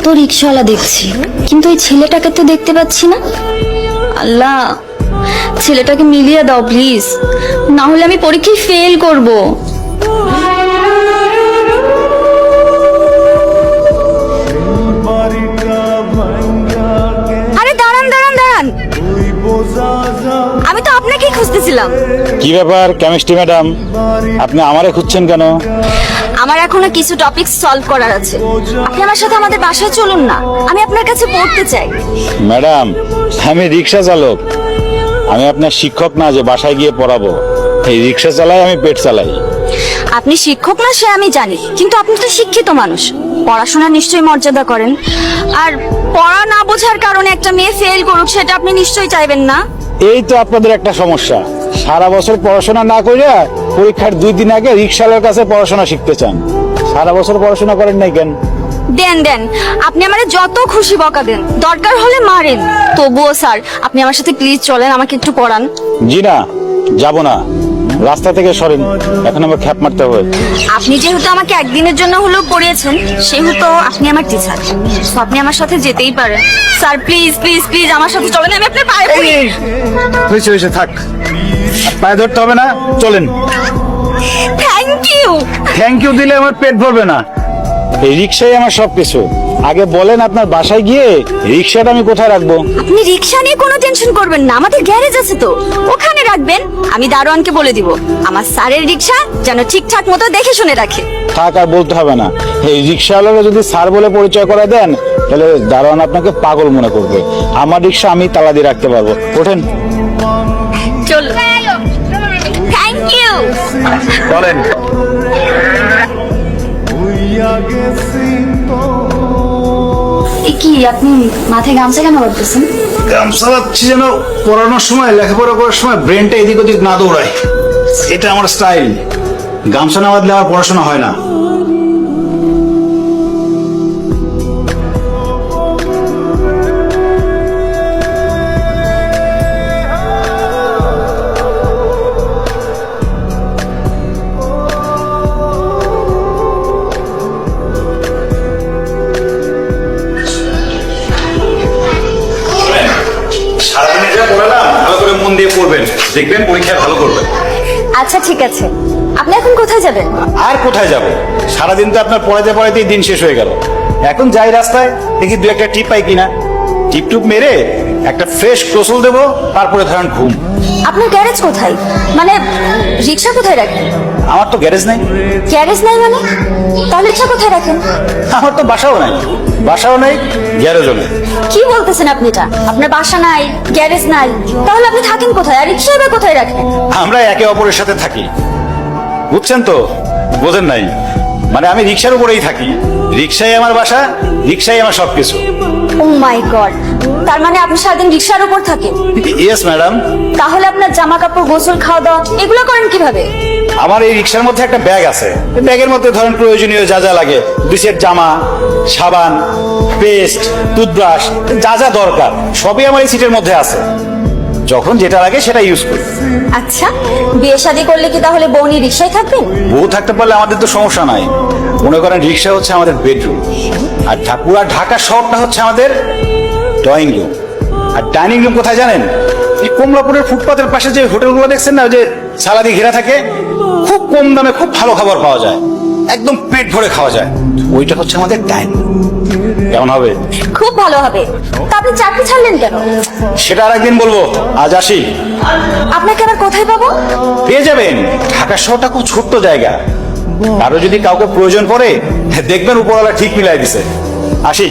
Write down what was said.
এত রিক্সাওয়ালা দেখছি, কিন্তু এই ছেলেটাকে তো দেখতে পাচ্ছি না। আল্লাহ, ছেলেটাকে মিলিয়ে দাও প্লিজ না হলে আমি পরীক্ষায় ফেল করব। আপনাকেই কি ব্যাপার কেমিস্ট্রি ম্যাডাম আপনি আমারে খুঁজছেন কেন? আমার এখনও কিছু টপিক সলভ করার আছে। আপনি আমার সাথে আমাদের বাসায় চলুন না। আমি আপনার কাছে পড়তে চাই। ম্যাডাম আমি রিক্সা চালক। আমি আপনার শিক্ষক না যে বাসায় গিয়ে পড়াবো। এই রিক্সা চালাই আমি পেট চালাই। আপনি শিক্ষক না সে আমি জানি। কিন্তু আপনি তো শিক্ষিত মানুষ। পড়াশোনা নিশ্চয়ই মর্যাদা করেন। আর পড়া না বোঝার কারণে একটা মেয়ে ফেল করুক সেটা আপনি নিশ্চয়ই চাইবেন না। এই তো আপনাদের একটা সমস্যা। সারা বছর পড়াশোনা না করিয়া পরীক্ষার দুই দিন আগে রিক্সাওয়ালার কাছে পড়াশোনা শিখতে চান সারা বছর পড়াশোনা করেন নাই কেন দেন দেন আপনি আমারে যত খুশি বকা দেন দরকার হলে মারেন তবুও স্যার আপনি আমার সাথে প্লিজ চলেন আমাকে একটু পড়ান জি না যাব না রাস্তা থেকে সরেন এখন আমার খ্যাপ মারতে হবে আপনি যেহেতু আমাকে একদিনের জন্য হলেও পড়িয়েছেন সেহেতু আপনি আমার টিচার তো আপনি আমার সাথে যেতেই পারেন স্যার প্লিজ প্লিজ প্লিজ আমার সাথে চলেন আমি আপনার পায়ে পড়ি হয়েছে হয়েছে থাক পায়ে ধরতে হবে না চলেন। থ্যাংক ইউ থ্যাংক ইউ দিলে আমার পেট ভরবে না। এই রিক্সাই আমার সবকিছু। আগে বলেন আপনার বাসায় গিয়ে রিক্সাটা আমি কোথায় রাখব? আপনি রিক্সা নিয়ে কোনো টেনশন করবেন না আমাদের গ্যারেজ আছে তো। ওখানে রাখবেন আমি দারোয়ানকে বলে দিব। আমার স্যারের রিক্সা যেন ঠিকঠাক মতো দেখে শুনে রাখে। থাক আর বলতে হবে না। এই রিক্সাওয়ালারা যদি স্যার বলে পরিচয় করে দেন তাহলে দারোয়ান আপনাকে পাগল মনে করবে। আমার রিক্সা আমি তালা দিয়ে রাখতে পারব। ওঠেন। চলো থ্যাংক ইউ বলেন। কি আপনি মাথায় গামছা কেন বাঁধতেছেন? গামছা পাচ্ছি যেন পড়ানোর সময় লেখাপড়া করার সময় ব্রেনটা এদিক ওদিক না দৌড়ায়। এটা আমার স্টাইল। গামছা না বাঁধলে আমার পড়াশোনা হয় না। করে দিয়ে পড়বেন দেখবেন পরীক্ষায় ভালো করবেন। আচ্ছা ঠিক আছে। আপনি এখন কোথায় যাবেন? আর কোথায় যাব? সারাদিন তো আপনার পড়াতে পড়াতেই দিন শেষ হয়ে গেল। এখন যাই রাস্তায় দেখি দু একটা টিপ পাই কিনা। টিপ টুপ মেরে একটা ফ্রেশ গোসল দেবো তারপরে ধরেন ঘুম। আপনার গ্যারেজ কোথায়? মানে রিক্সা কোথায় রাখেন? আমার তো গ্যারেজ নাই। গ্যারেজ নাই মানে? তাহলে রিক্সা কোথায় রাখেন? আমার তো বাসাও নাই। বাসাও নাই গ্যারেজও নেই। কি বলতেছেন আপনি এটা? আপনার বাসা নাই গ্যারেজ নাই। তাহলে আপনি থাকেন কোথায়? আর রিক্সা এবার কোথায় রাখেন? আমরা একে অপরের সাথে থাকি। বুঝছেন তো? বোঝেন নাই। মানে আমি রিক্সার উপরেই থাকি। রিক্সাই আমার বাসা রিক্সাই আমার সবকিছু। ও মাই গড তার মানে আপনি সারাদিন রিক্সার উপর থাকেন? ইয়েস ম্যাডাম তাহলে আপনার জামা কাপড় গোসল খাওয়া দাওয়া এগুলো করেন কীভাবে? আমার এই রিক্সার মধ্যে একটা ব্যাগ আছে। ব্যাগের মধ্যে ধরেন প্রয়োজনীয় যা যা লাগে দুই সেট জামা সাবান পেস্ট টুথব্রাশ যা যা দরকার সবই আমার এই সিটের মধ্যে আছে। যখন যেটা লাগে সেটা ইউজ করি। আচ্ছা বিয়ে শাদী করলে কি তাহলে বউনি রিক্সায় থাকবেন? বউ থাকতে পারলে আমাদের তো সমস্যা নাই। মনে করেন রিক্সা হচ্ছে আমাদের বেডরুম আর ঢাকুয়া ঢাকা শহরটা হচ্ছে আমাদের ড্রয়িং রুম আর ডাইনিং রুম কোথায় জানেন? এই কমলাপুরের ফুটপাতের পাশে যে হোটেলগুলো দেখছেন না যে সালাদি ঘেরা থাকে খুব কম দামে খুব ভালো খাবার পাওয়া যায়। একদম পেট ভরে খাওয়া যায়। ওইটা হচ্ছে আমাদের ডাইনিং কেমন হবে? খুব ভালো হবে। তা আপনি চাকরি ছাড়লেন কেন? সেটা আর একদিন বলব। আজ আসি। আপনাকে আবার কোথায় পাবো? পেয়ে যাবেন। ঢাকা শহরটা খুব ছোট্ট জায়গা। কারও যদি কাউকে প্রয়োজন পড়ে দেখবেন উপরওয়ালা ঠিক মিলাই দিছে। আসি।